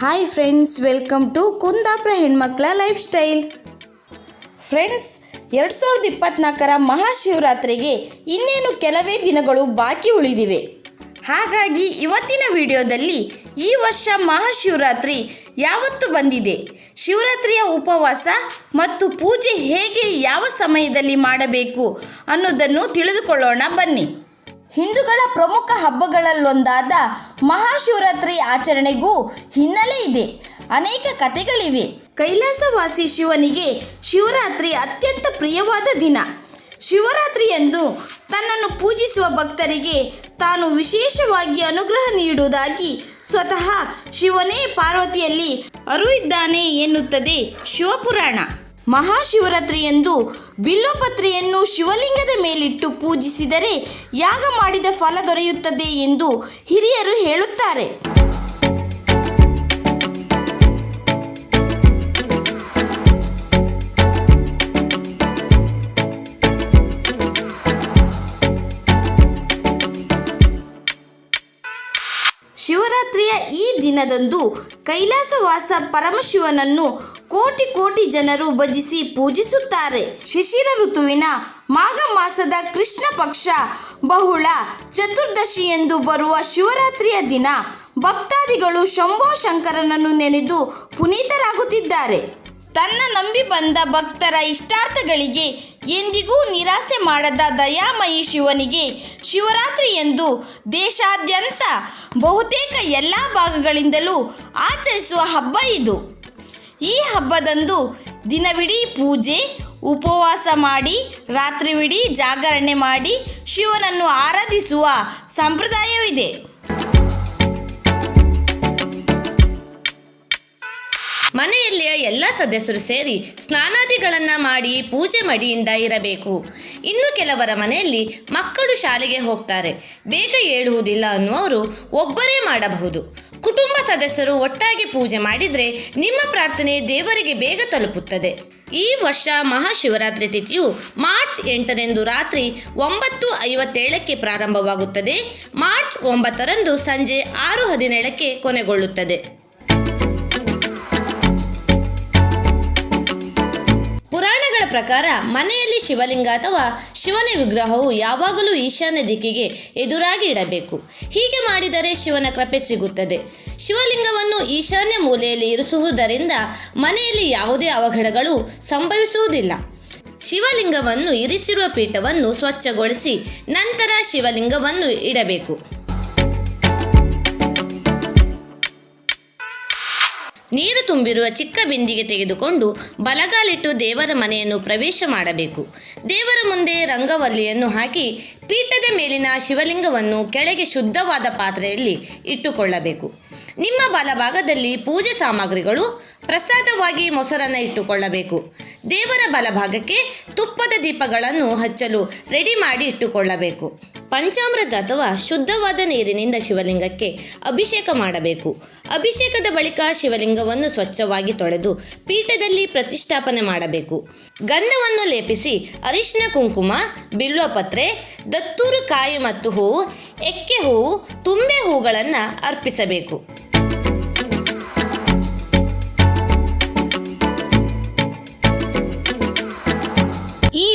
Hi friends welcome to Kundapura ಹೆಣ್ಮಕ್ಳ life style friends ಎರಡು ಸಾವಿರದ ಇಪ್ಪತ್ತ್ನಾಲ್ಕರ ಮಹಾಶಿವರಾತ್ರಿಗೆ ಇನ್ನೇನು ಕೆಲವೇ ದಿನಗಳು ಬಾಕಿ ಉಳಿದಿವೆ. ಹಾಗಾಗಿ ಇವತ್ತಿನ ವಿಡಿಯೋದಲ್ಲಿ ಈ ವರ್ಷ ಮಹಾಶಿವರಾತ್ರಿ ಯಾವತ್ತು ಬಂದಿದೆ? ಶಿವರಾತ್ರಿಯ ಉಪವಾಸ ಮತ್ತು ಪೂಜೆ ಹೇಗೆ ಯಾವ ಸಮಯದಲ್ಲಿ ಮಾಡಬೇಕು ಅನ್ನೋದನ್ನು ತಿಳಿದುಕೊಳ್ಳೋಣ ಬನ್ನಿ. ಹಿಂದೂಗಳ ಪ್ರಮುಖ ಹಬ್ಬಗಳಲ್ಲೊಂದಾದ ಮಹಾಶಿವರಾತ್ರಿ ಆಚರಣೆಗೂ ಹಿನ್ನೆಲೆ ಇದೆ. ಅನೇಕ ಕಥೆಗಳಿವೆ. ಕೈಲಾಸವಾಸಿ ಶಿವನಿಗೆ ಶಿವರಾತ್ರಿ ಅತ್ಯಂತ ಪ್ರಿಯವಾದ ದಿನ. ಶಿವರಾತ್ರಿಯಂದು ತನ್ನನ್ನು ಪೂಜಿಸುವ ಭಕ್ತರಿಗೆ ತಾನು ವಿಶೇಷವಾಗಿ ಅನುಗ್ರಹ ನೀಡುವುದಾಗಿ ಸ್ವತಃ ಶಿವನೇ ಪಾರ್ವತಿಯಲ್ಲಿ ಅರುವಿದ್ದಾನೆ ಎನ್ನುತ್ತದೆ ಶಿವಪುರಾಣ. ಮಹಾಶಿವರಾತ್ರಿಯಂದು ಬಿಲ್ಲೋಪತ್ರೆಯನ್ನು ಶಿವಲಿಂಗದ ಮೇಲಿಟ್ಟು ಪೂಜಿಸಿದರೆ ಯಾಗ ಮಾಡಿದ ಫಲ ದೊರೆಯುತ್ತದೆ ಎಂದು ಹಿರಿಯರು ಹೇಳುತ್ತಾರೆ. ಶಿವರಾತ್ರಿಯ ಈ ದಿನದಂದು ಕೈಲಾಸವಾಸ ಪರಮಶಿವನನ್ನು ಕೋಟಿ ಕೋಟಿ ಜನರು ಭಜಿಸಿ ಪೂಜಿಸುತ್ತಾರೆ. ಶಿಶಿರ ಋತುವಿನ ಮಾಘ ಮಾಸದ ಕೃಷ್ಣ ಪಕ್ಷ ಬಹುಳ ಚತುರ್ದಶಿ ಎಂದು ಬರುವ ಶಿವರಾತ್ರಿಯ ದಿನ ಭಕ್ತಾದಿಗಳು ಶಂಭೋ ಶಂಕರನನ್ನು ನೆನೆದು ಪುನೀತರಾಗುತ್ತಿದ್ದಾರೆ. ತನ್ನ ನಂಬಿ ಬಂದ ಭಕ್ತರ ಇಷ್ಟಾರ್ಥಗಳಿಗೆ ಎಂದಿಗೂ ನಿರಾಸೆ ಮಾಡದ ದಯಾಮಯಿ ಶಿವನಿಗೆ ಶಿವರಾತ್ರಿ ಎಂದು ದೇಶಾದ್ಯಂತ ಬಹುತೇಕ ಎಲ್ಲ ಭಾಗಗಳಿಂದಲೂ ಆಚರಿಸುವ ಹಬ್ಬ ಇದು. ಈ ಹಬ್ಬದಂದು ದಿನವಿಡೀ ಪೂಜೆ ಉಪವಾಸ ಮಾಡಿ ರಾತ್ರಿವಿಡೀ ಜಾಗರಣೆ ಮಾಡಿ ಶಿವನನ್ನು ಆರಾಧಿಸುವ ಸಂಪ್ರದಾಯವಿದೆ. ಮನೆಯಲ್ಲಿಯ ಎಲ್ಲ ಸದಸ್ಯರು ಸೇರಿ ಸ್ನಾನಾದಿಗಳನ್ನು ಮಾಡಿ ಪೂಜೆ ಮಡಿಯಿಂದ ಇರಬೇಕು. ಇನ್ನು ಕೆಲವರ ಮನೆಯಲ್ಲಿ ಮಕ್ಕಳು ಶಾಲೆಗೆ ಹೋಗ್ತಾರೆ. ಬೇಗ ಏಳುವುದಿಲ್ಲ ಅನ್ನುವರು ಒಬ್ಬರೇ ಮಾಡಬಹುದು. ಕುಟುಂಬ ಸದಸ್ಯರು ಒಟ್ಟಾಗಿ ಪೂಜೆ ಮಾಡಿದರೆ ನಿಮ್ಮ ಪ್ರಾರ್ಥನೆ ದೇವರಿಗೆ ಬೇಗ ತಲುಪುತ್ತದೆ. ಈ ವರ್ಷ ಮಹಾಶಿವರಾತ್ರಿ ತಿಥಿಯು ಮಾರ್ಚ್ ಎಂಟರಂದು ರಾತ್ರಿ ಒಂಬತ್ತು ಐವತ್ತೇಳಕ್ಕೆ ಪ್ರಾರಂಭವಾಗುತ್ತದೆ. ಮಾರ್ಚ್ ಒಂಬತ್ತರಂದು ಸಂಜೆ ಆರು ಹದಿನೇಳಕ್ಕೆ ಕೊನೆಗೊಳ್ಳುತ್ತದೆ. ಪ್ರಕಾರ ಮನೆಯಲ್ಲಿ ಶಿವಲಿಂಗ ಅಥವಾ ಶಿವನ ವಿಗ್ರಹವು ಯಾವಾಗಲೂ ಈಶಾನ್ಯ ದಿಕ್ಕಿಗೆ ಎದುರಾಗಿ ಇಡಬೇಕು. ಹೀಗೆ ಮಾಡಿದರೆ ಶಿವನ ಕೃಪೆ ಸಿಗುತ್ತದೆ. ಶಿವಲಿಂಗವನ್ನು ಈಶಾನ್ಯ ಮೂಲೆಯಲ್ಲಿ ಇರಿಸುವುದರಿಂದ ಮನೆಯಲ್ಲಿ ಯಾವುದೇ ಅವಘಡಗಳು ಸಂಭವಿಸುವುದಿಲ್ಲ. ಶಿವಲಿಂಗವನ್ನು ಇರಿಸಿರುವ ಪೀಠವನ್ನು ಸ್ವಚ್ಛಗೊಳಿಸಿ ನಂತರ ಶಿವಲಿಂಗವನ್ನು ಇಡಬೇಕು. ನೀರು ತುಂಬಿರುವ ಚಿಕ್ಕ ಬಿಂದಿಗೆ ತೆಗೆದುಕೊಂಡು ಬಲಗಾಲಿಟ್ಟು ದೇವರ ಮನೆಯನ್ನು ಪ್ರವೇಶ ಮಾಡಬೇಕು. ದೇವರ ಮುಂದೆ ರಂಗವಲ್ಲಿಯನ್ನು ಹಾಕಿ ಪೀಠದ ಮೇಲಿನ ಶಿವಲಿಂಗವನ್ನು ಕೆಳಗೆ ಶುದ್ಧವಾದ ಪಾತ್ರೆಯಲ್ಲಿ ಇಟ್ಟುಕೊಳ್ಳಬೇಕು. ನಿಮ್ಮ ಬಲಭಾಗದಲ್ಲಿ ಪೂಜೆ ಸಾಮಗ್ರಿಗಳು, ಪ್ರಸಾದವಾಗಿ ಮೊಸರನ್ನು ಇಟ್ಟುಕೊಳ್ಳಬೇಕು. ದೇವರ ಬಲಭಾಗಕ್ಕೆ ತುಪ್ಪದ ದೀಪಗಳನ್ನು ಹಚ್ಚಲು ರೆಡಿ ಮಾಡಿ ಇಟ್ಟುಕೊಳ್ಳಬೇಕು. ಪಂಚಾಮೃತ ಅಥವಾ ಶುದ್ಧವಾದ ನೀರಿನಿಂದ ಶಿವಲಿಂಗಕ್ಕೆ ಅಭಿಷೇಕ ಮಾಡಬೇಕು. ಅಭಿಷೇಕದ ಬಳಿಕ ಶಿವಲಿಂಗವನ್ನು ಸ್ವಚ್ಛವಾಗಿ ತೊಳೆದು ಪೀಠದಲ್ಲಿ ಪ್ರತಿಷ್ಠಾಪನೆ ಮಾಡಬೇಕು. ಗಂಧವನ್ನು ಲೇಪಿಸಿ ಅರಿಶಿನ, ಕುಂಕುಮ ಬಿಲ್ವಪತ್ರೆ ದತ್ತೂರು ಕಾಯಿ ಮತ್ತು ಹೂವು, ಎಕ್ಕೆ ಹೂವು, ತುಂಬೆ ಹೂಗಳನ್ನು ಅರ್ಪಿಸಬೇಕು.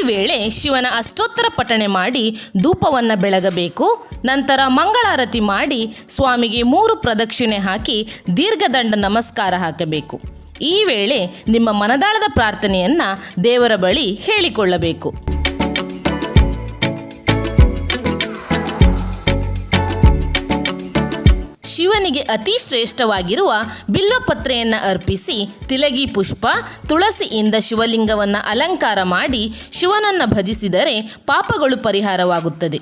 ವೇಳೆ ಶಿವನ ಅಷ್ಟೋತ್ತರ ಪಠಣೆ ಮಾಡಿ ಧೂಪವನ್ನು ಬೆಳಗಬೇಕು, ನಂತರ ಮಂಗಳಾರತಿ ಮಾಡಿ ಸ್ವಾಮಿಗೆ ಮೂರು ಪ್ರದಕ್ಷಿಣೆ ಹಾಕಿ ದೀರ್ಘದಂಡ ನಮಸ್ಕಾರ ಹಾಕಬೇಕು. ಈ ವೇಳೆ ನಿಮ್ಮ ಮನದಾಳದ ಪ್ರಾರ್ಥನೆಯನ್ನು ದೇವರ ಬಳಿ ಹೇಳಿಕೊಳ್ಳಬೇಕು. ಶಿವನಿಗೆ ಅತಿ ಶ್ರೇಷ್ಠವಾಗಿರುವ ಬಿಲ್ವಪತ್ರೆಯನ್ನು ಅರ್ಪಿಸಿ ತಿಲಗಿ ಪುಷ್ಪ, ತುಳಸಿಯಿಂದ ಶಿವಲಿಂಗವನ್ನು ಅಲಂಕಾರ ಮಾಡಿ ಶಿವನನ್ನು ಭಜಿಸಿದರೆ ಪಾಪಗಳು ಪರಿಹಾರವಾಗುತ್ತದೆ.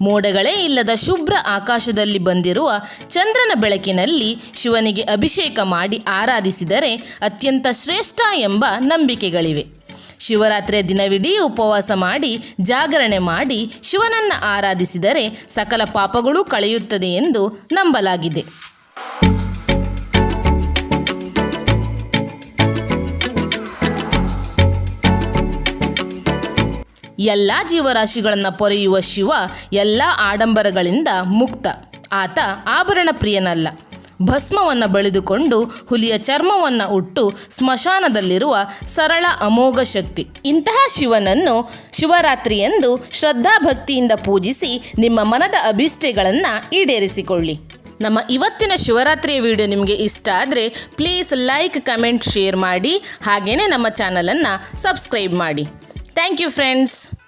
ಮೋಡಗಳೇ ಇಲ್ಲದ ಶುಭ್ರ ಆಕಾಶದಲ್ಲಿ ಬಂದಿರುವ ಚಂದ್ರನ ಬೆಳಕಿನಲ್ಲಿ ಶಿವನಿಗೆ ಅಭಿಷೇಕ ಮಾಡಿ ಆರಾಧಿಸಿದರೆ ಅತ್ಯಂತ ಶ್ರೇಷ್ಠ ಎಂಬ ನಂಬಿಕೆಗಳಿವೆ. ಶಿವರಾತ್ರಿಯ ದಿನವಿಡೀ ಉಪವಾಸ ಮಾಡಿ, ಜಾಗರಣೆ ಮಾಡಿ ಶಿವನನ್ನು ಆರಾಧಿಸಿದರೆ ಸಕಲ ಪಾಪಗಳೂ ಕಳೆಯುತ್ತದೆ ಎಂದು ನಂಬಲಾಗಿದೆ. ಎಲ್ಲ ಜೀವರಾಶಿಗಳನ್ನು ಪೊರೆಯುವ ಶಿವ ಎಲ್ಲ ಆಡಂಬರಗಳಿಂದ ಮುಕ್ತ. ಆತ ಆಭರಣ ಪ್ರಿಯನಲ್ಲ. ಭಸ್ಮವನ್ನು ಬಳಿದುಕೊಂಡು ಹುಲಿಯ ಚರ್ಮವನ್ನು ಉಟ್ಟು ಸ್ಮಶಾನದಲ್ಲಿರುವ ಸರಳ ಅಮೋಘ ಶಕ್ತಿ. ಇಂತಹ ಶಿವನನ್ನು ಶಿವರಾತ್ರಿಯಂದು ಶ್ರದ್ಧಾಭಕ್ತಿಯಿಂದ ಪೂಜಿಸಿ ನಿಮ್ಮ ಮನದ ಅಭಿಷ್ಠೆಗಳನ್ನು ಈಡೇರಿಸಿಕೊಳ್ಳಿ. ನಮ್ಮ ಇವತ್ತಿನ ಶಿವರಾತ್ರಿಯ ವಿಡಿಯೋ ನಿಮಗೆ ಇಷ್ಟ ಆದರೆ ಪ್ಲೀಸ್ ಲೈಕ್, ಕಮೆಂಟ್, ಶೇರ್ ಮಾಡಿ. ಹಾಗೆಯೇ ನಮ್ಮ ಚಾನಲನ್ನು ಸಬ್ಸ್ಕ್ರೈಬ್ ಮಾಡಿ. Thank you friends.